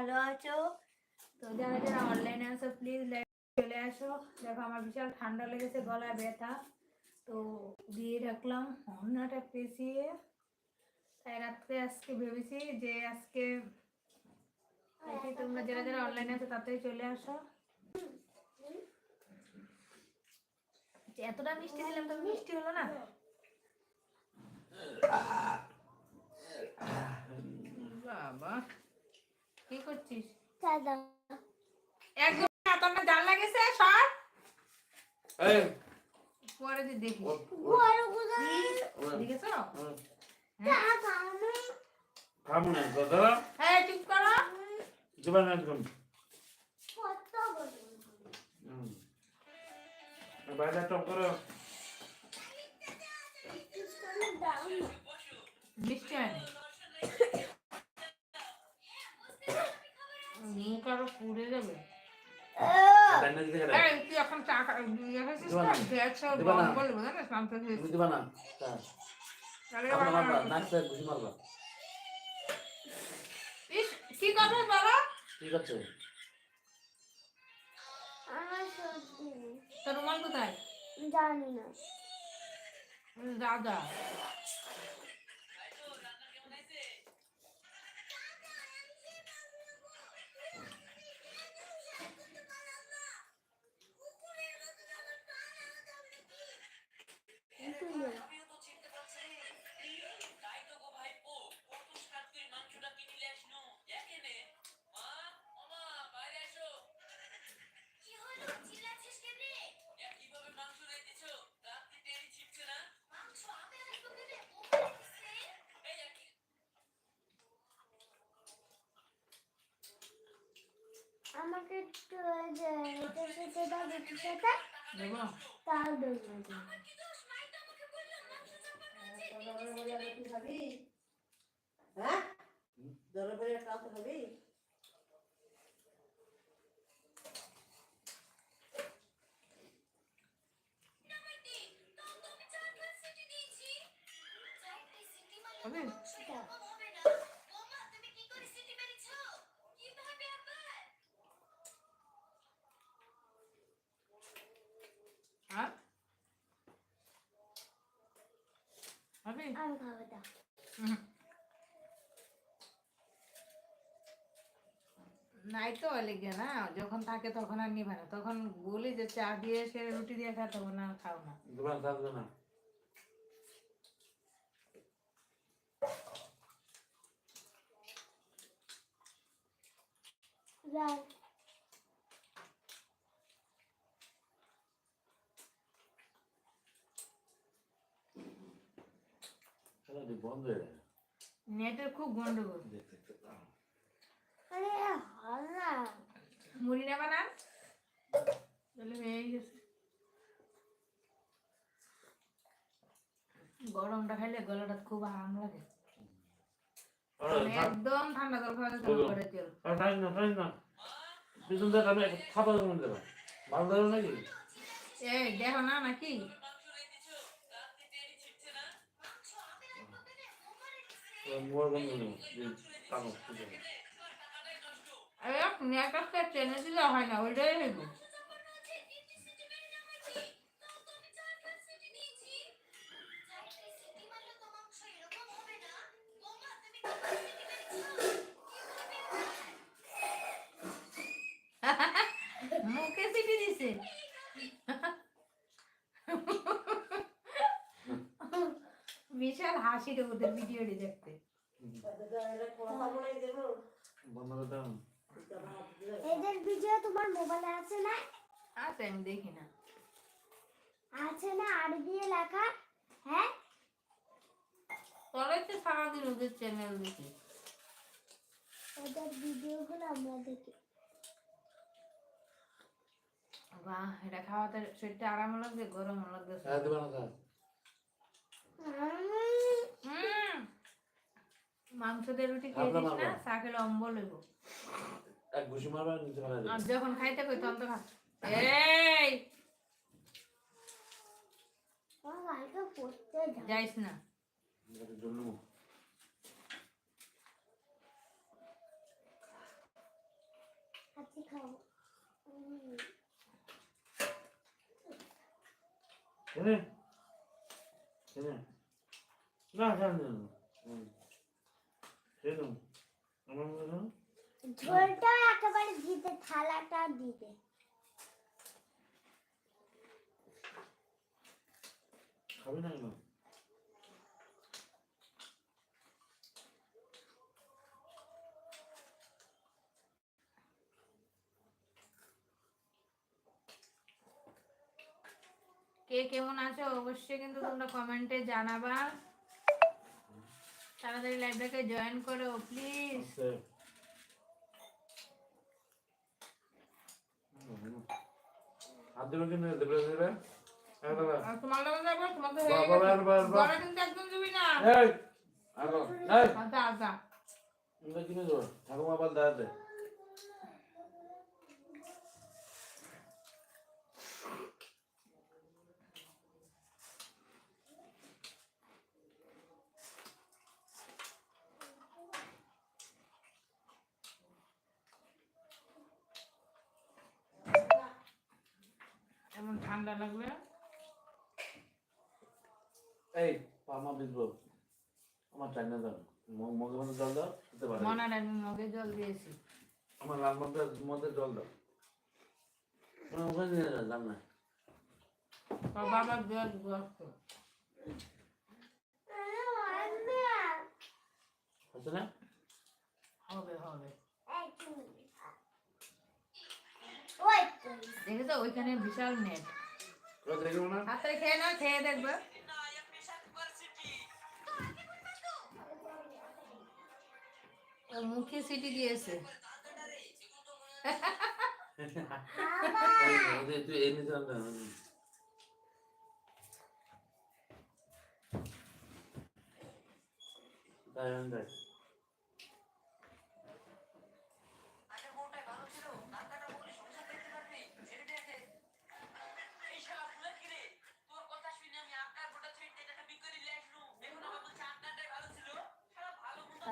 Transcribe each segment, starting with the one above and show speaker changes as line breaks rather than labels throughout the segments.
ভালো আছো? তো যারা যারা অনলাইনে আছো প্লিজ চলে আসো। দেখো আমার বিশাল ঠান্ডা লেগেছে, গলায় ব্যথা। তো দিয়ে রাখলাম, অন্যটা পেঁচিয়ে। তাই রাত্রে আজকে ভেবেছি যে আজকে তোমরা যারা যারা অনলাইনে আছো, তাড়াতাড়ি চলে আসো। এতটা মিষ্টি দিলাম তো মিষ্টি হলো না? বাবা। কি করছিস?
দাদা।
একদম তোমার জাল লাগেছে? সর।
এই,
পরে যে দেখি।
ও- ও-
বড় কোথায়?
দেখেছ?
দাদা আমি
খাব না, দাদা,
হ্যাঁ চুপ করো।
দিবা না একদম।
কত বড়
বাইরে টপ করো।
মিষ্টি হয়নি মুখ আরও পুড়ে যাবে। তুই এখন চা ইয়ে হয়েছিস না?
না।
স্নান
না?
কি কথা বলো
ঠিক আছে?
আমার সর্দি নেই।
তোর রুমাল কোথায়
জানি না
দাদা
আমাকে এটার সাথে দাও রুটির সাথে তাও দেবো
হ্যাঁ? দরবারে কাউকে হবে
আমি খাব দাও।
নাই তো লেগে না যখন থাকে তখন আর নিবে না তখন বলি যে চা দিয়ে সে রুটি দিয়ে খায় তখন আর খাও না
দিবা না, থাকবে না।
যাও
খেলাটি বন্ধ হয়ে।
নেটের খুব গন্ডগোল।
আরে হল
মুড়ি নেবা না তাহলে হয়ে গেছে গরমটা খাইলে গলাটা খুব আরাম লাগে মানে। একদম ঠান্ডা জল খাওয়া করে
না, না। পিছন থেকে আমি একটা থাপা দেবো। ভালো দেবো নাকি?
এই দেখো না নাকি
টেনে
দিলে হয় না ওইটাই হইব মুখে সিটি দিছে। বিশাল হাসি রে ওদের ভিডিওটি দেখতে।
এদের ভিডিও তোমার মোবাইলে আছে না?
আচ্ছা আমি দেখি না।
আছে না? আরবি দিয়ে লেখা হ্যাঁ?
তো সারাদিন ওদের চ্যানেল দেখি।
ওদের ভিডিওগুলো আমরা দেখি।
বাহ এটা খাওয়াতে শরীরটা আরাম লাগবে গরম লাগবে
হ্যাঁ, দিবা না, খা।
উম,
হুম। মাংস দিয়ে রুটি খেয়ে
আপনার
দিস না। চা খেলে অম্বল হইব।
এক ঘুষি মারবা, নিচে।
আর যখন খাইতে কই তখন তো খা। এই! যাইস না।
এটার না খান খেয়ে আমার মনে হয়
ঝোলটা একেবারে দিতে থালাটা দিতে।
খাবি না কেন?
কে কেমন আছো? অবশ্যই কিন্তু তোমরা কমেন্টে জানাবা। তাড়াতাড়ি লাইব্রেরিকে জয়েন করো প্লিজ
আস্তে হাত দেবে কিন্তু দেবে দেবে হ্যাঁ দাদা
আর তোমার লগে যাব তোমার তো
বাবা,
হয়ে গেছে
বাবা, বাবা।
গলা কিন্তু একদম দিবি না
এই আগো এই
আচ্ছা আচ্ছা
আমরা কিনে দেবো ঠাকুমা আবার দাঁড়াতে
এমন ঠান্ডা লাগবে।
এই পামা বিজবো আমার চাইনা দাও। মগে মধ্যে জল দাও দিতে পারে।
মনার আমি মগে জল দিয়েছি।
আমার লাল মধ্যে মধ্যে জল দাও। ওখানে নিয়ে যা দাম না।
বাবার জল
হচ্ছে না?
হবে হবে। দেখে তো। ওইখানে বিশাল নেট
না
হাতে খেয়ে নাও খেয়ে দেখবে ও মুখে সিটি দিয়েছে
এই, ওদের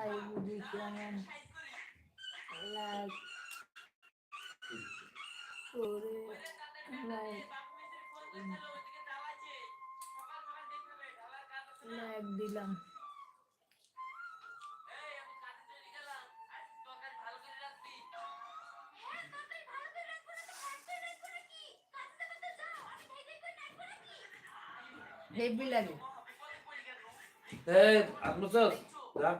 তাই
বুঝি কেমন লাইক করে লাইক লাইক দিলাম হেভি লাগে
এই আত্মসস যা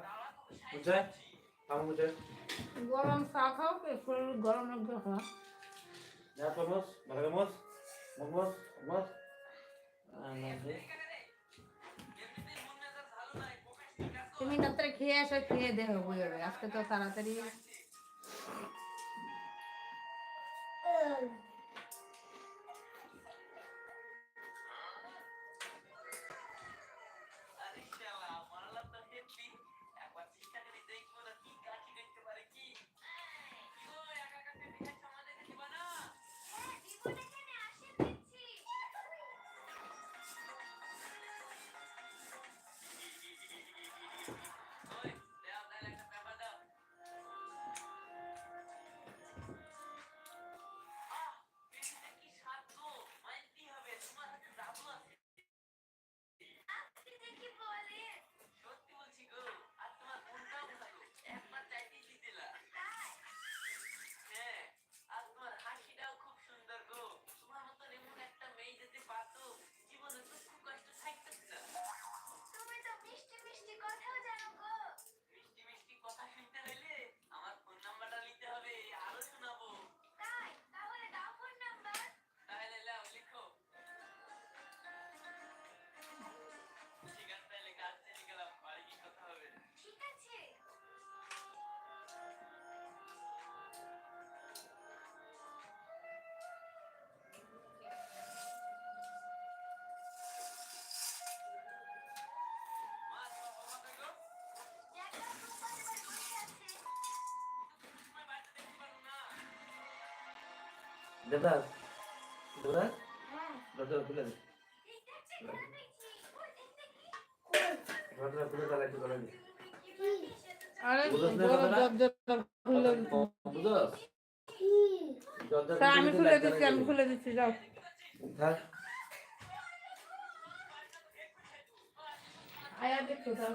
গরম চা খাও শরীর গরম লাগবে খাওয়া
যা ভালো
তুমি খেয়ে আসো খেয়ে দেবে বই হবে আজকে তো তাড়াতাড়ি
দাদা দাদা? দাদা খুলে দে। খুলে দাদা একটু করে দে
আরে
দরজা
আমি খুলে দিচ্ছি আমি খুলে দিচ্ছি যাও।
থাক
আয়া দেখো যাও।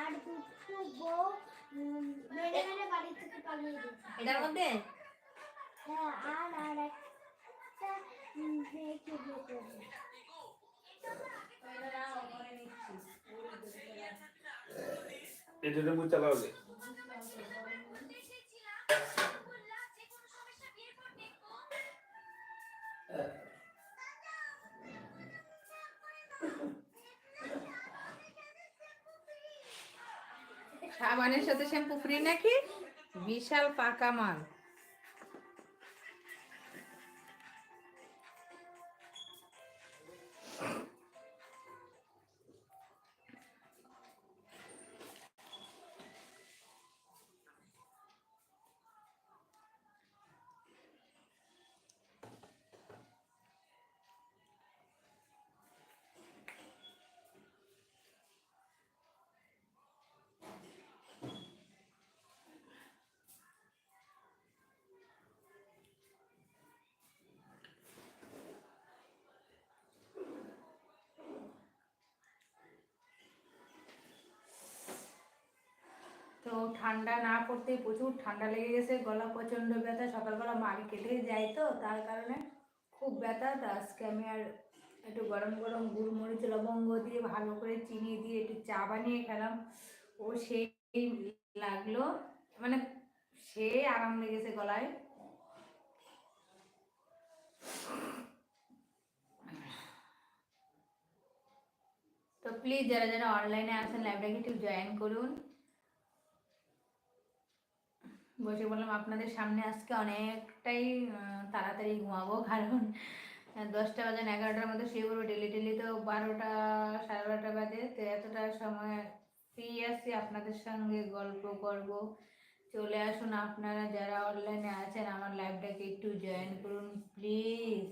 আর দুটো বউ মেরে মেরে বাড়ি থেকে পালিয়ে গেছে।
এটার মধ্যে?
হ্যাঁ আর আর একটা মেয়েকে বিয়ে করবে।
এটা মুখ চালাও
সাবানের সাথে শ্যাম্পু ফ্রি নাকি? বিশাল পাকা মাল। তো ঠান্ডা না পড়তে প্রচুর ঠান্ডা লেগে গেছে, গলা প্রচণ্ড ব্যথা, সকালবেলা মার্কেটে যাই তো, তার কারণে খুব ব্যথা। তো আজকে আমি আর একটু গরম গরম গুড় মরিচ লবঙ্গ দিয়ে ভালো করে চিনি দিয়ে একটু চা বানিয়ে খেলাম। ও সেই লাগল মানে সে আরাম লেগেছে গলায়। তো প্লিজ যারা যারা অনলাইনে লাইভটাকে একটু জয়েন করুন। বসে বললাম, আপনাদের সামনে আজকে অনেকটাই তাড়াতাড়ি ঘুমাবো। কারণ দশটা বাজে, এগারোটার মধ্যে শুয়ে পড়ব। ডেলি ডেলি তো বারোটা, সাড়ে বারোটা বাজে। তো এতটা সময় ফ্রি আছি, আপনাদের সঙ্গে গল্প করব। চলে আসুন, আপনারা যারা অনলাইনে আছেন, আমার লাইভটাকে একটু জয়েন করুন, প্লিজ।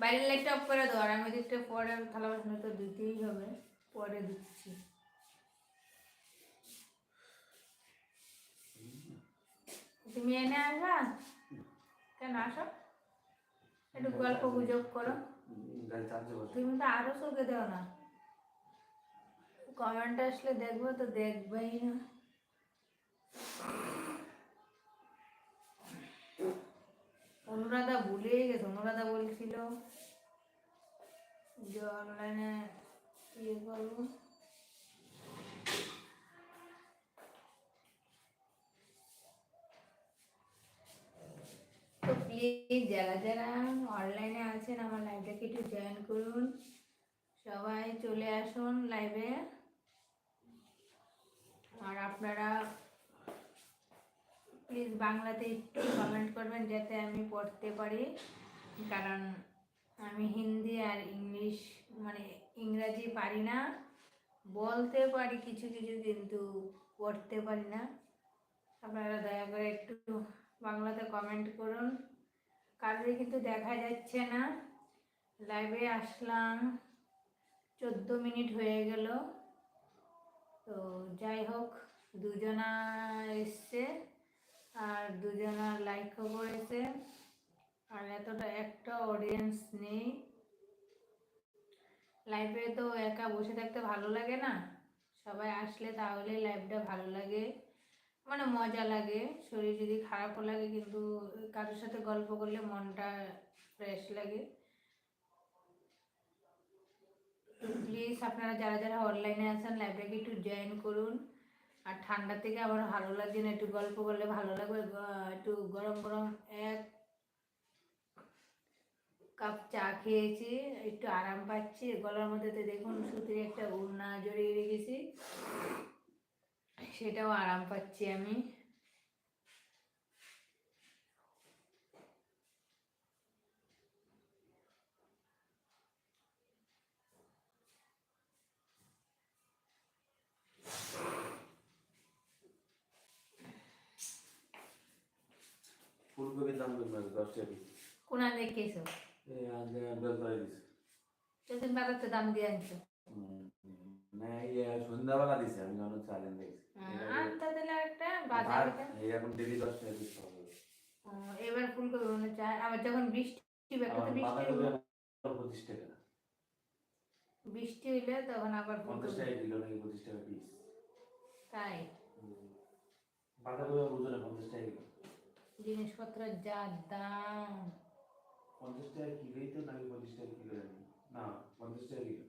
বাইরের লাইটটা অফ করে দাও, আর আমি দিকটা পরে থালা বাসন তো দিতেই হবে। পরে দিচ্ছি। তুমি এনে আসবা? কেন আসো? একটু গল্প গুজব করো। তুমি তো আরও চোখে দেও না। কমেন্ট আসলে দেখব তো দেখবেই না। অনুরাধা ভুলেই গেছে, অনুরাধা বলছিল যে অনলাইনে ইয়ে করব। যারা যারা অনলাইনে আছেন আমার লাইভটাকে একটু জয়েন করুন। সবাই চলে আসুন লাইভে আর আপনারা প্লিজ বাংলাতে একটু কমেন্ট করবেন যাতে আমি পড়তে পারি। কারণ আমি হিন্দি আর ইংলিশ মানে ইংরাজি পারি না। বলতে পারি কিছু কিছু কিন্তু পড়তে পারি না। আপনারা দয়া করে একটু বাংলাতে কমেন্ট করুন। কারোরই কিন্তু দেখা যাচ্ছে না। লাইভে আসলাম। চোদ্দ মিনিট হয়ে গেল। তো যাই হোক, দুজনা এসছে আর দুজনা লাইকও করেছে আর এতটা একটা অডিয়েন্স নেই। লাইভে তো একা বসে থাকতে ভালো লাগে না। সবাই আসলে তাহলে লাইভটা ভালো লাগে। মানে মজা লাগে, শরীর যদি খারাপও লাগে কিন্তু কারোর সাথে গল্প করলে মনটা ফ্রেশ লাগে। প্লিজ আপনারা যারা যারা অনলাইনে আছেন লাইব্রেরি একটু জয়েন করুন। আর ঠান্ডা থেকে আমার ভালো লাগছে না, একটু গল্প করলে ভালো লাগবে। একটু গরম গরম এক কাপ চা খেয়েছি, একটু আরাম পাচ্ছি। গলার মধ্যে দেখুন সুতির একটা উড়না জড়িয়ে রেখেছি। সেটাও আরাম পাচ্ছি আমি।
ফুলকপির দাম কত আছে দশ টাকা পিস
কোনা দেখেছ
এই আজকে বের করে দিছে
সেদিন বাজারতে দাম দিয়ে আনছো।
না সন্ধ্যাবেলা দিছে আমি যখন চালেন দেখছি।
আনতে দিলে একটা বাজার
এই ডেলি দশ টাকা পিস পাওয়া
এবার ফুলকপি মনে চায় আবার যখন বৃষ্টি হবে তো বৃষ্টি
পঁচিশ টাকা।
বৃষ্টি হইলে তখন আবার
পঞ্চাশ টাকা কিলো নাকি পঁচিশ টাকা পিস
তাই?
বাঁধাকপি পঞ্চাশ টাকা কিলো।
জিনিসপত্রের যা দাম।
পঞ্চাশ টাকা কিলোই তো নাকি পঁচিশ টাকা কিলো না পঞ্চাশ টাকা কিলো বাঁধাকপির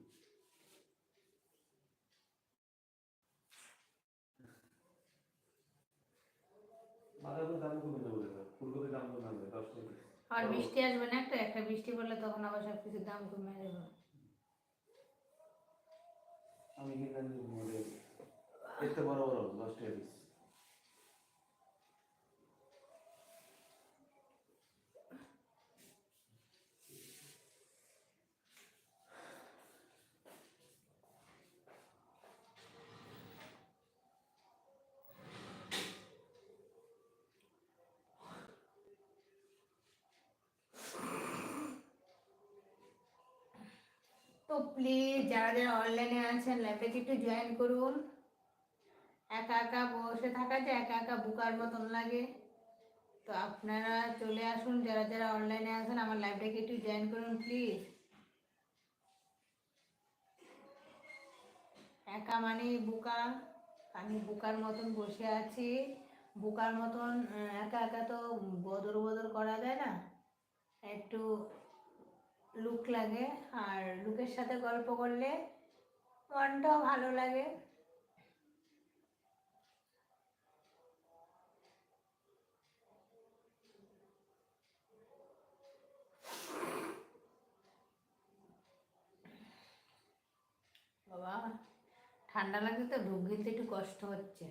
দাম কমে যাবে এবার। ফুলকপির দাম কমে যাবে দশ টাকা piece।
আর বৃষ্টি আসবে না একটা একটা বৃষ্টি পড়লে তখন আবার সব কিছুর দাম কমে যাবে।
আমি কিনলাম এতে বড় বড় দশ টাকা পিস
তো প্লিজ যারা যারা অনলাইনে আছেন ল্যাপটপে একটু জয়েন করুন। একা একা বসে থাকা যায়, একা একা বুকার মতন লাগে। তো আপনারা চলে আসুন, যারা যারা অনলাইনে আছেন, আমার লাইভটাকে একটু জয়েন করুন প্লিজ একা মানে বুকা। আমি বুকার মতন বসে আছি। বুকার মতন, একা একা তো বদর বদর করা যায় না। একটু লুক লাগে। আর লুকের সাথে গল্প করলে মনটাও ভালো লাগে। বাবা, ঠান্ডা লাগছে তো ঢুক গিলতে একটু কষ্ট হচ্ছে।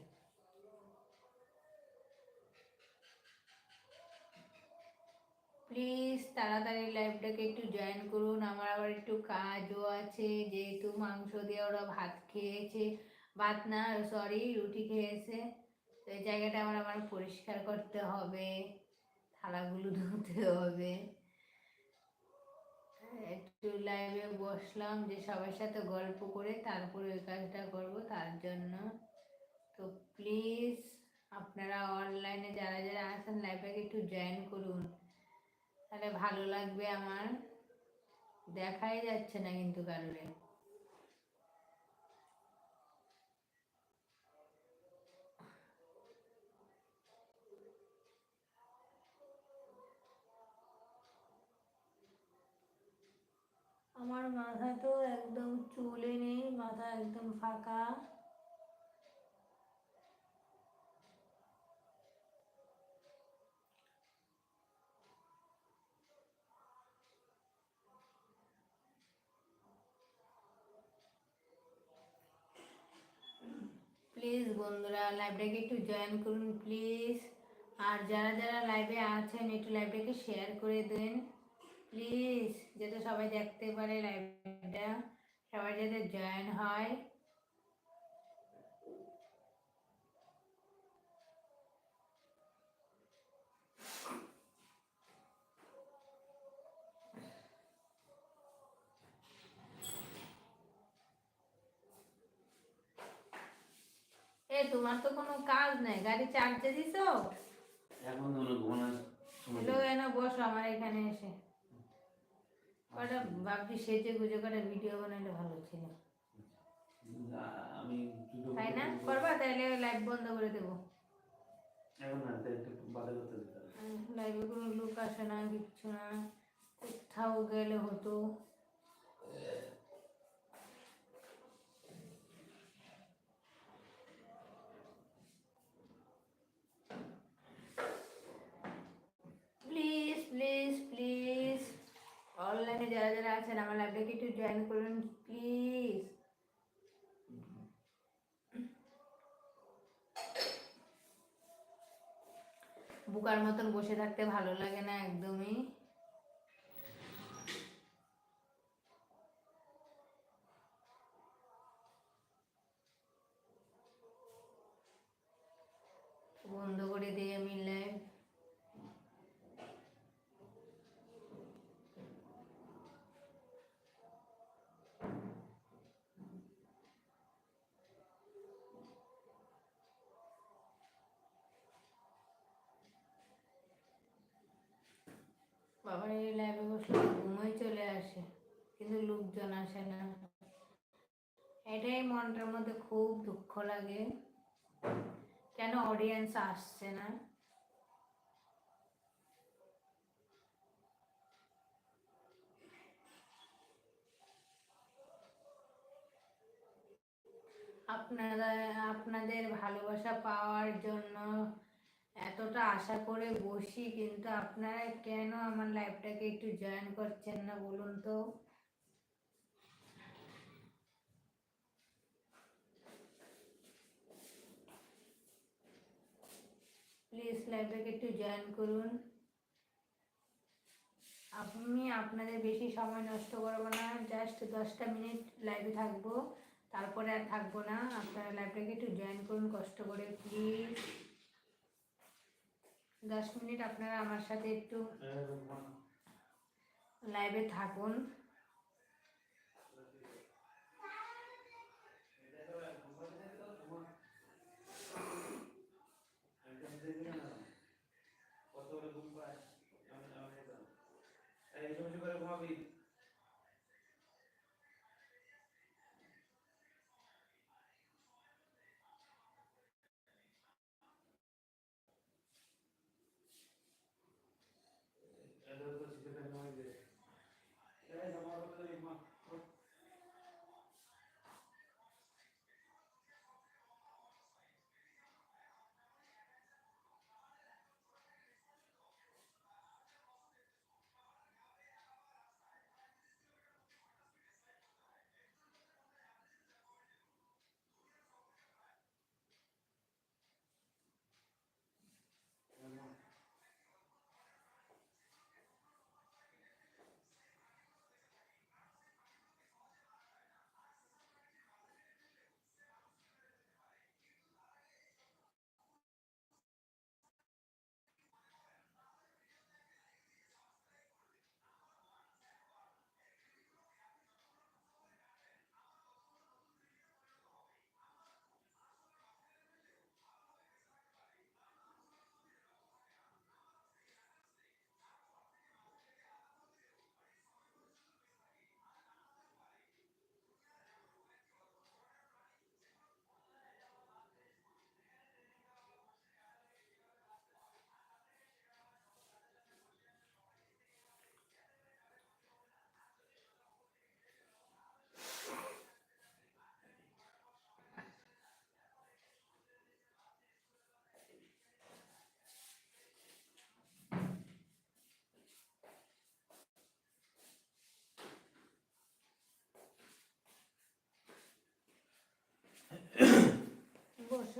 প্লিজ তাড়াতাড়ি লাইভটাকে একটু জয়েন করুন। আমার আবার একটু কাজও আছে, যেহেতু মাংস দিয়ে ওরা ভাত খেয়েছে। ভাত না সরি রুটি খেয়েছে। তো এই জায়গাটা আমার আমার পরিষ্কার করতে হবে। থালাগুলো ধুতে হবে। একটু লাইভে বসলাম যে সবার সাথে গল্প করে তারপরে ওই কাজটা করব, তার জন্য। তো প্লিজ আপনারা অনলাইনে যারা যারা আছেন লাইভটাকে একটু জয়েন করুন। তাহলে ভালো লাগবে আমার। দেখাই যাচ্ছে না কিন্তু কারোরে। আমার মাথা তো একদম চুলে নেই, মাথা একদম ফাঁকা। প্লিজ বন্ধুরা লাইভটাকে একটু জয়েন করুন, প্লিজ। আর যারা যারা লাইভে আছেন, একটু লাইভটাকে শেয়ার করে দেন, প্লিজ। যাতে সবাই দেখতে পারে লাইভটা, সবাই যাতে জয়েন হয়। এ তোমার তো কোনো কাজ নাই গাড়ি চার্জে দিছো?
এখন ঘুমানোর সময়।
হ্যালো এনা বসো আমার এখানে এসে। কটা ভাবছি সেজে গুজে কটা ভিডিও বানালে ভালো ছিল।
আমি
তাই না? করবা? তাহলে লাইভ বন্ধ করে দেবো।
এখন না একটু বাধা করতে
লাইভে কোনো লোক আসে না কিচ্ছু না। কোথাও গেলে হতো। আছেন আমার লাইভটাকে একটু জয়েন করুন প্লিজ বুকার মতন বসে থাকতে ভালো লাগে না একদমই বন্ধ করে দিয়ে আমি লাইভ বাবার এই লাইভে বসলে ঘুমোই চলে আসে, কিন্তু লোকজন আসে না। এটাই মনটার মধ্যে খুব দুঃখ লাগে, কেন অডিয়েন্স আসছে না? আপনারা, আপনাদের ভালোবাসা পাওয়ার জন্য এতটা আশা করে বসি, কিন্তু আপনারা কেন আমার লাইফটাকে একটু জয়েন করছেন না বলুন তো? প্লিজ লাইভটাকে একটু জয়েন করুন। আমি আপনাদের বেশি সময় নষ্ট করব না জাস্ট দশটা মিনিট লাইভে থাকব, তারপরে আর থাকব না। আপনারা লাইভটাকে একটু জয়েন করুন, কষ্ট করে প্লিজ দশ মিনিট আপনারা আমার সাথে একটু লাইভে থাকুন।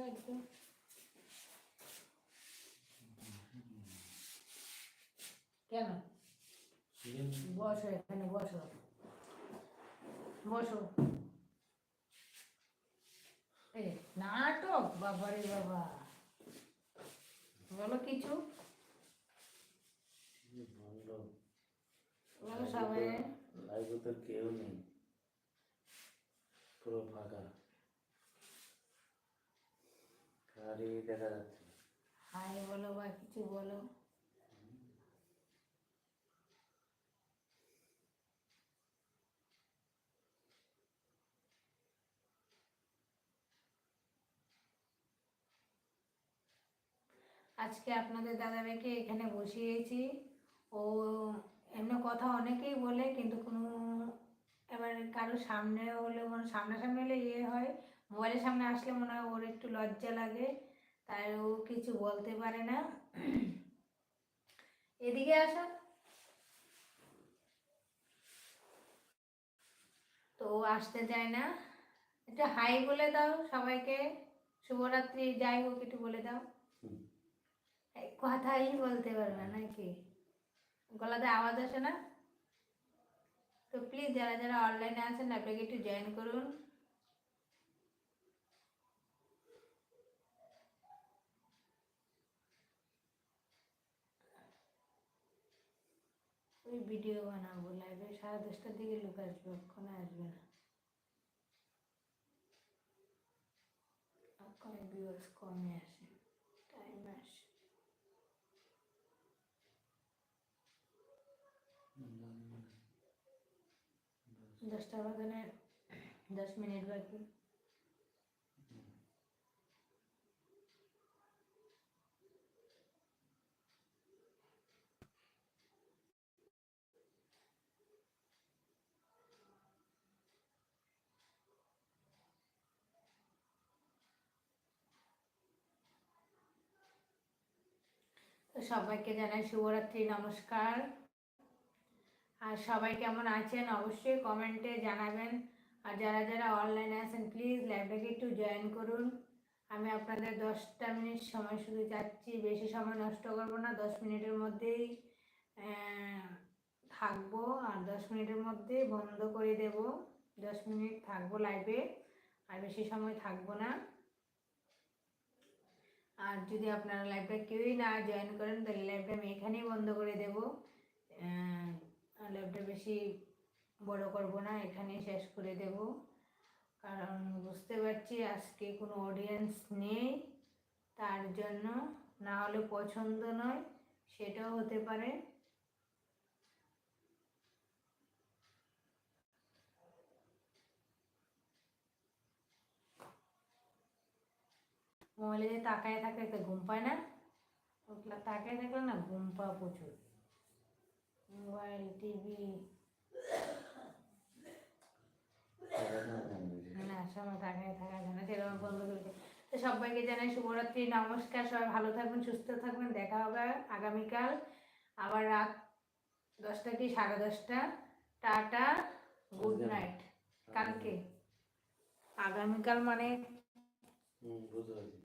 বসো একটু কেন বসো এখানে বসো বসো এ নাটক বাবারে বাবা বলো কিছু বলো সবাই
লাইভে তো কেউ নেই পুরো ফাঁকা
হাই বলো বা কিছু বলো। আজকে আপনাদের দাদাভাইকে এখানে বসিয়েছি। ও এমনি কথা অনেকেই বলে, কিন্তু কোনো এবার কারও সামনে হলে মানে সামনাসামনি হলে ইয়ে হয়। মোবাইলের সামনে আসলে মনে হয় ওর একটু লজ্জা লাগে তাই ও কিছু বলতে পারে না। এদিকে আসো। তো আসতে চায় না। একটু হাই বলে দাও সবাইকে। শুভরাত্রি যাই হোক একটু বলে দাও। কথাই বলতে পারবে নাকি? গলাতে আওয়াজ আসে না? তো প্লিজ যারা যারা অনলাইনে আছেন আপনাকে একটু জয়েন করুন। ওই ভিডিও বানাবো লাইভে সাড়ে দশটার দিকে লোক আসবে ওখানে আসবে না। ওখানে ভিউয়ার্স কমে আসে টাইম আসে। দশটা বাগানে দশ মিনিট বাকি। সবাইকে জানাই শুভরাত্রি, নমস্কার। আর সবাই কেমন আছেন অবশ্যই কমেন্টে জানাবেন। আর যারা যারা অনলাইনে আছেন, প্লিজ লাইভটাকে একটু জয়েন করুন। আমি আপনাদের দশটা মিনিট সময় শুধু যাচ্ছি বেশি সময় নষ্ট করব না, দশ মিনিটের মধ্যেই থাকব। আর দশ মিনিটের মধ্যে বন্ধ করে দেব। দশ মিনিট থাকব লাইভে, আর বেশি সময় থাকব না। আর যদি আপনারা লাইভটা কেউই না জয়েন করেন, তাহলে লাইভটা আমি এখানেই বন্ধ করে দেব। লাইভটা বেশি বড় করব না, এখানেই শেষ করে দেব। কারণ বুঝতে পারছি আজকে কোনো অডিয়েন্স নেই, তার জন্য না হলে পছন্দ নয়, সেটাও হতে পারে। মোবাইলে যে তাকায় থাকে তো ঘুম পায় না ওগুলো তাকায় থাকলে না ঘুম পাওয়া প্রচুর। Mobile TV. না সময় তাকায় থাকা যায় না সেরকম বন্ধ করেছে তো সবাইকে জানাই শুভরাত্রি নমস্কার সবাই ভালো থাকবেন সুস্থ থাকবেন দেখা হবে আগামীকাল আবার রাত দশটা কি সাড়ে দশটা। Tata good night. কালকে। আগামীকাল মানে?
হুম বুঝতে পারছি।